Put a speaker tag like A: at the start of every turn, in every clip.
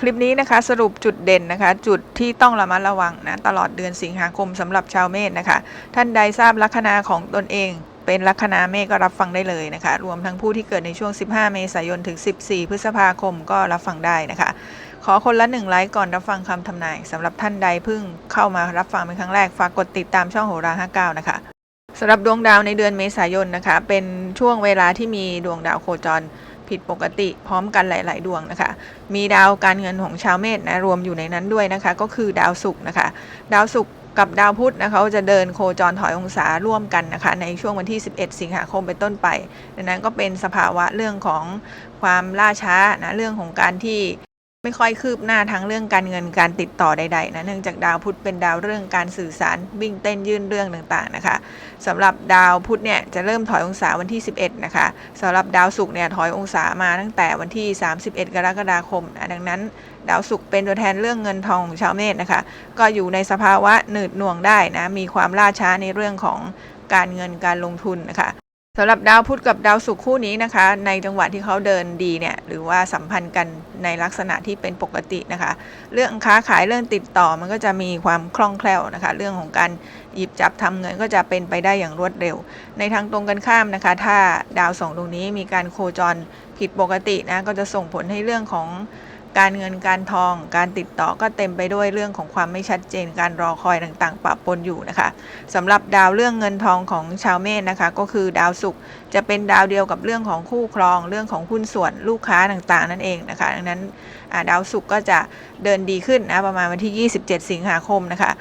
A: คลิปนี้นะคะสรุปจุดเด่นนะคะ จุดที่ต้องระมัดระวังนะตลอดเดือนสิงหาคมสำหรับชาวเมษนะคะ ท่านใดทราบลัคนาของตนเอง เป็นลัคนาเมษก็รับฟังได้เลยนะคะ รวมทั้งผู้ที่เกิดในช่วง 15 เมษายนถึง 14 พฤษภาคมก็รับฟังได้นะคะ ขอคนละหนึ่งไลค์ก่อนรับฟังคำทำนายสำหรับท่านใดเพิ่งเข้ามารับฟังเป็นครั้งแรกฝากกดติดตามช่องโหรา59 นะคะสำหรับดวงดาวในเดือนเมษายนนะคะ เป็นช่วงเวลาที่มีดวงดาวโคจร ผิดปกติพร้อมกันหลาย ๆ ดวงนะคะ มีดาวการเงินของชาวเมษนะรวมอยู่ในนั้นด้วยนะคะ ก็คือดาวศุกร์นะคะ ดาวศุกร์กับดาวพุธนะคะจะเดินโคจรถอยองศาร่วมกันนะคะ ในช่วงวันที่ 11 สิงหาคมเป็นต้นไปดังนั้นก็เป็นสภาวะเรื่องของความล่าช้านะเรื่องของการที่ ไม่ค่อยคืบหน้าทั้งเรื่องการเงินการติดต่อใดๆนะเนื่องจากดาวพุธเป็นดาวเรื่องการสื่อสารวิ่งเต้นยื่นเรื่องต่างๆนะคะสำหรับดาวพุธเนี่ยจะเริ่มถอยองศาวันที่ 11 นะคะสำหรับดาวศุกร์เนี่ยถอยองศามาตั้งแต่วันที่ 31 กรกฎาคมนะดังนั้น ดาวศุกร์เป็นตัวแทนเรื่องเงินทองของชาวเมษนะคะ ก็อยู่ในสภาวะหนืดหน่วงได้นะมีความล่าช้าในเรื่องของการเงินการลงทุนนะคะ สำหรับดาวพุธกับดาวศุกร์คู่นี้นะคะ ในจังหวะที่เขาเดินดีเนี่ยหรือว่าสัมพันธ์กันในลักษณะที่เป็นปกตินะคะ เรื่องค้าขายเรื่องติดต่อมันก็จะมีความคล่องแคล่วนะคะ เรื่องของการหยิบจับทำเงินก็จะเป็นไปได้อย่างรวดเร็ว ในทางตรงกันข้ามนะคะ ถ้าดาวสองดวงนี้มีการโคจรผิดปกตินะก็จะส่งผลให้เรื่องของ การเงินการทอง การติดต่อก็เต็มไปด้วยเรื่องของความไม่ชัดเจน การรอคอยต่างๆปะปนอยู่นะคะสำหรับดาวเรื่องเงินทองของชาวเมษนะคะ ก็คือดาวศุกร์จะเป็นดาวเดียวกับเรื่องของคู่ครอง เรื่องของหุ้นส่วนลูกค้าต่างๆ นั่นเองนะคะ ดังนั้นดาวศุกร์ก็จะเดินดีขึ้นนะประมาณวันที่ 27 สิงหาคมนะคะ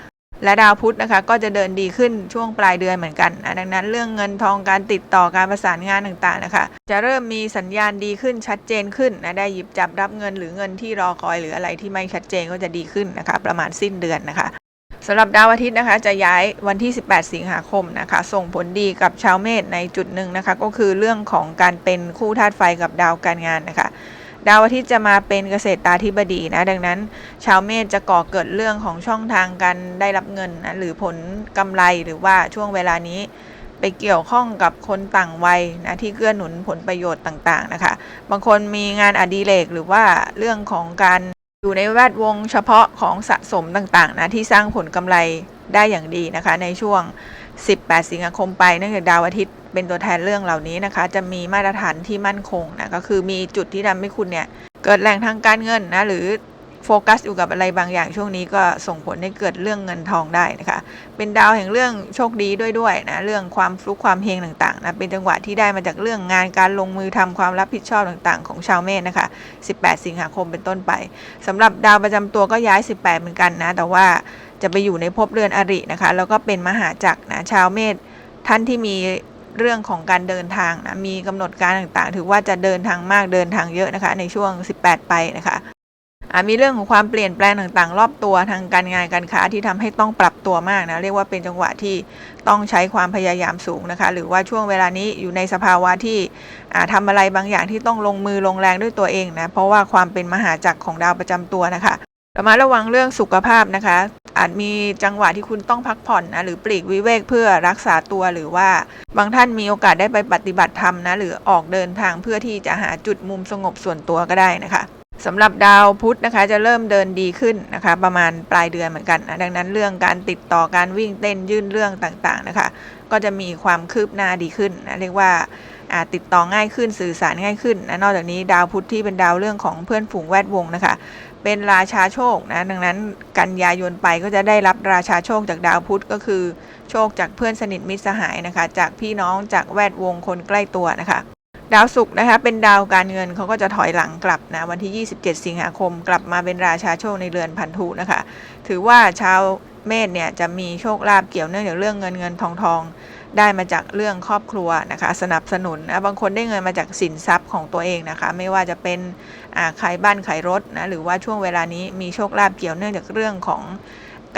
A: และดาวพุธนะคะก็จะเดินดีขึ้นช่วงปลายเดือนเหมือนกันดังนั้นเรื่องเงินทองการติดต่อการประสานงานต่างๆนะคะ จะเริ่มมีสัญญาณดีขึ้นชัดเจนขึ้นนะได้หยิบจับรับเงินหรือเงินที่รอคอยหรืออะไรที่ไม่ชัดเจนก็จะดีขึ้นนะคะ ประมาณสิ้นเดือนนะคะสำหรับดาวอาทิตย์นะคะ จะย้ายวันที่ 18 สิงหาคมนะคะ ส่งผลดีกับชาวเมษในจุดหนึ่งนะคะ ก็คือเรื่องของการเป็นคู่ธาตุไฟกับดาวการงานนะคะ ดาวอาทิตย์จะมาเป็นเกษตรตาธิบดีนะ ดังนั้น ชาวเมษจะก่อเกิดเรื่องของช่องทางการได้รับเงินนะหรือผลกำไรหรือว่าช่วงเวลานี้ไปเกี่ยวข้องกับคนต่างวัยนะที่เกื้อหนุนผลประโยชน์ต่างๆนะคะ บางคนมีงานอดิเรกหรือว่าเรื่องของการอยู่ในแวดวงเฉพาะของสะสมต่างๆนะที่สร้างผลกำไรได้อย่างดีนะคะในช่วง 18 สิงหาคมไปเนื่องจากดาวอาทิตย์เป็นตัวแทนเรื่องเหล่านี้นะคะ จะมีมาตรฐานที่มั่นคงนะก็คือมีจุดที่ทำให้คุณเนี่ย เกิดแหล่งทางการเงินนะหรือโฟกัสอยู่กับอะไรบางอย่างช่วงนี้ก็ส่งผลให้เกิดเรื่องเงินทองได้นะคะ เป็นดาวแห่งเรื่องโชคดีด้วยด้วยนะเรื่องความฟลุกความเฮงต่างๆนะเป็นจังหวะที่ได้มาจากเรื่องงานการลงมือทำความรับผิดชอบต่างๆ ของชาวเมษนะคะ 18 สิงหาคมเป็นต้นไปสำหรับดาวประจำตัวก็ย้าย 18 เหมือนกันนะ แต่ว่า จะไปอยู่ในภพเรือนอรินะคะ แล้วก็เป็นมหาจักรนะชาวเมษท่านที่มีเรื่องของการเดินทางนะมีกำหนดการต่างๆ ถือว่าจะเดินทางมากเดินทางเยอะนะคะ ในช่วง 18 ไปนะคะมีเรื่องของความเปลี่ยนแปลงต่างๆ รอบตัวทางการงานการค้าที่ทำให้ต้องปรับตัวมากนะเรียกว่าเป็นจังหวะที่ต้องใช้ความพยายามสูงนะคะ หรือว่าช่วงเวลานี้อยู่ในสภาวะที่อ่าทำอะไรบางอย่างที่ต้องลงมือลงแรงด้วยตัวเองนะเพราะว่าความเป็นมหาจักรของดาวประจำตัวนะคะระมัดระวังเรื่องสุขภาพนะคะ อาจมีจังหวะที่คุณต้องพักผ่อนนะหรือปลีกวิเวกเพื่อรักษาตัวหรือว่า บางท่านมีโอกาสได้ไปปฏิบัติธรรมนะหรือออกเดินทางเพื่อที่จะหาจุดมุมสงบส่วนตัวก็ได้นะคะสำหรับดาวพุธนะคะจะเริ่มเดินดีขึ้นนะคะ ประมาณปลายเดือนเหมือนกันนะดังนั้นเรื่องการติดต่อการวิ่งเต้นยื่นเรื่องต่างๆนะคะ ก็จะมีความคืบหน้าดีขึ้นนะเรียกว่าอ่า ติดต่อง่ายขึ้นสื่อสารง่ายขึ้นนะนอกจากนี้ดาวพุธที่เป็นดาวเรื่องของเพื่อนฝูงแวดวงนะคะ เป็นราชาโชคนะดังนั้นกันยายนไปก็จะได้รับราชาโชคจากดาวพุธก็คือ โชคจากเพื่อนสนิทมิตรสหายนะคะ จากพี่น้องจากแวดวงคนใกล้ตัวนะคะดาวศุกร์นะคะเป็นดาวการเงินเขาก็จะถอยหลังกลับนะวันที่ 27 สิงหาคม กลับมาเป็นราชาโชคในเรือนพันธุนะคะ ถือว่าชาวเมษเนี่ยจะมีโชคลาภเกี่ยวเนื่องจากเรื่องเงินเงินทองทอง ได้มาจากเรื่องครอบครัวนะคะสนับสนุนนะบางคนได้เงินมาจากสินทรัพย์ของตัวเองนะคะ ไม่ว่าจะเป็นขายบ้านขายรถนะหรือว่าช่วงเวลานี้มีโชคลาภเกี่ยวเนื่องจากเรื่องของ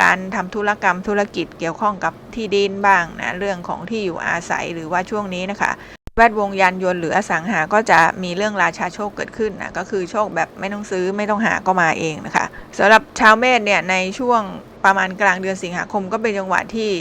A: การทำธุรกรรมธุรกิจเกี่ยวข้องกับที่ดินบ้างนะเรื่องของที่อยู่อาศัยหรือว่าช่วงนี้นะคะแวดวงยานยนต์หรืออสังหาก็จะมีเรื่องราชาโชคเกิดขึ้นนะก็คือโชคแบบไม่ต้องซื้อไม่ต้องหาก็มาเองนะคะสำหรับชาวเมษเนี่ยในช่วงประมาณกลางเดือนสิงหาคมก็เป็นจังหวะที่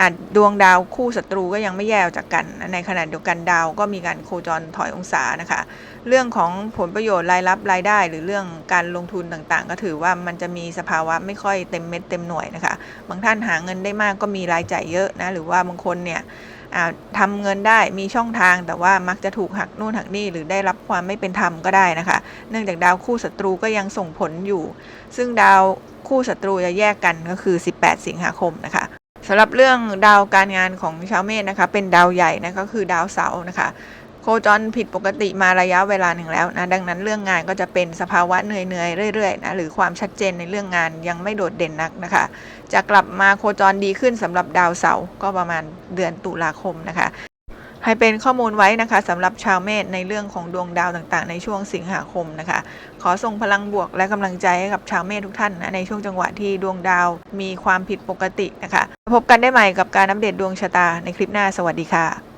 A: อาจดวงดาวคู่ศัตรูก็ยังไม่แยกออกจากกัน ในขณะเดียวกันดาวก็มีการโคจรถอยองศานะคะ เรื่องของผลประโยชน์รายรับรายได้ หรือเรื่องการลงทุนต่างๆ ก็ถือว่ามันจะมีสภาวะไม่ค่อยเต็มเม็ดเต็มหน่วยนะคะ บางท่านหาเงินได้มากก็มีรายจ่ายเยอะนะ หรือว่าบางคนเนี่ยอ่าทำเงินได้มีช่องทางแต่ว่ามักจะถูกหักนู่นหักนี่หรือได้รับความไม่เป็นธรรมก็ได้นะคะ เนื่องจากดาวคู่ศัตรูก็ยังส่งผลอยู่ ซึ่งดาวคู่ศัตรูจะแยกกันก็คือ 18 สิงหาคมนะคะ สำหรับเรื่องดาวการงานของชาวเมษนะคะ เป็นดาวใหญ่นะก็คือดาวเสาร์นะคะ โคจรผิดปกติมาระยะเวลาหนึ่งแล้วนะดังนั้นเรื่องงานก็จะเป็นสภาวะเหนื่อยๆเรื่อยๆนะหรือความชัดเจนในเรื่องงานยังไม่โดดเด่นนักนะคะ จะกลับมาโคจรดีขึ้นสำหรับดาวเสาร์ก็ประมาณเดือนตุลาคมนะคะ ให้เป็นข้อมูลไว้นะคะสำหรับชาวเมษในเรื่องของดวงดาวต่างๆ ในช่วงสิงหาคมนะคะ ขอส่งพลังบวกและกำลังใจให้กับชาวเมษทุกท่านนะในช่วงจังหวะที่ดวงดาวมีความผิดปกตินะคะ พบกันได้ใหม่กับการอัปเดตดวงชะตาในคลิปหน้าสวัสดีค่ะ